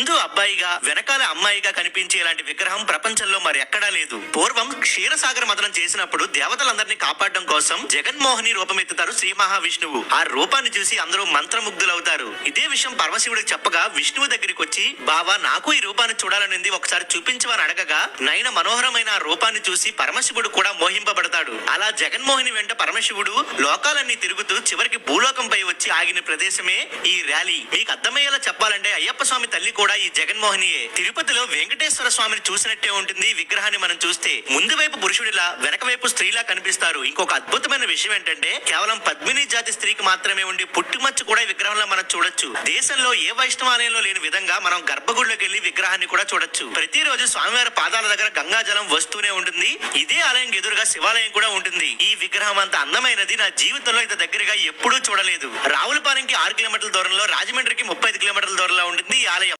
ముందు అబ్బాయిగా వెనకాల అమ్మాయిగా కనిపించే ఇలాంటి విగ్రహం ప్రపంచంలో మరి ఎక్కడా లేదు. పూర్వం క్షీరసాగర మదనం చేసినప్పుడు దేవతలందరినీ కాపాడడం కోసం జగన్మోహిని రూపమెత్తుతారు శ్రీ మహావిష్ణువు. ఆ రూపాన్ని చూసి అందరూ మంత్రముగ్ధులవుతారు. ఇదే విషయం పరమశివుడికి చెప్పగా విష్ణువు దగ్గరికి వచ్చి బావా నాకు ఈ రూపాన్ని చూడాలనింది. ఒకసారి చూపించమని అడగగా నయన మనోహరమైన ఆ రూపాన్ని చూసి పరమశివుడు కూడా మోహింపబడతాడు. అలా జగన్మోహిని వెంట పరమశివుడు లోకాలన్నీ తిరుగుతూ చివరికి భూలోకంపై వచ్చి ఆగిన ప్రదేశమే ఈ ర్యాలీ. మీకు అర్థమయ్యేలా చెప్పాలంటే అయ్యప్ప స్వామి తల్లి కూడా ఈ జగన్మోహినియే. తిరుపతిలో వెంకటేశ్వర స్వామిని చూసినట్టే ఉంటుంది విగ్రహాన్ని మనం చూస్తే. ముందు వైపు పురుషుడిలా వెనక వైపు స్త్రీలా కనిపిస్తారు. ఇంకొక అద్భుతమైన విషయం ఏంటంటే కేవలం పద్మిని జాతి స్త్రీకి మాత్రమే ఉండి పుట్టుమచ్చ కూడా విగ్రహంలో మనం చూడొచ్చు. దేశంలో ఏ వైష్ణవాలయంలో లేని విధంగా మనం గర్భగుడిలోకి వెళ్ళి విగ్రహాన్ని కూడా చూడొచ్చు. ప్రతిరోజు స్వామివారి పాదాల దగ్గర గంగా జలం వస్తూనే ఉంటుంది. ఇదే ఆలయం ఎదురుగా శివాలయం కూడా ఉంటుంది. ఈ విగ్రహం అంత అందమైనది నా జీవితంలో ఇంత దగ్గరగా ఎప్పుడూ చూడలేదు. రావులపాలెంకి ఆరు కిలోమీటర్ల దూరంలో రాజమండ్రికి ముప్పై ఐదు కిలోమీటర్ల దూరంలో ఉంటుంది ఈ ఆలయం.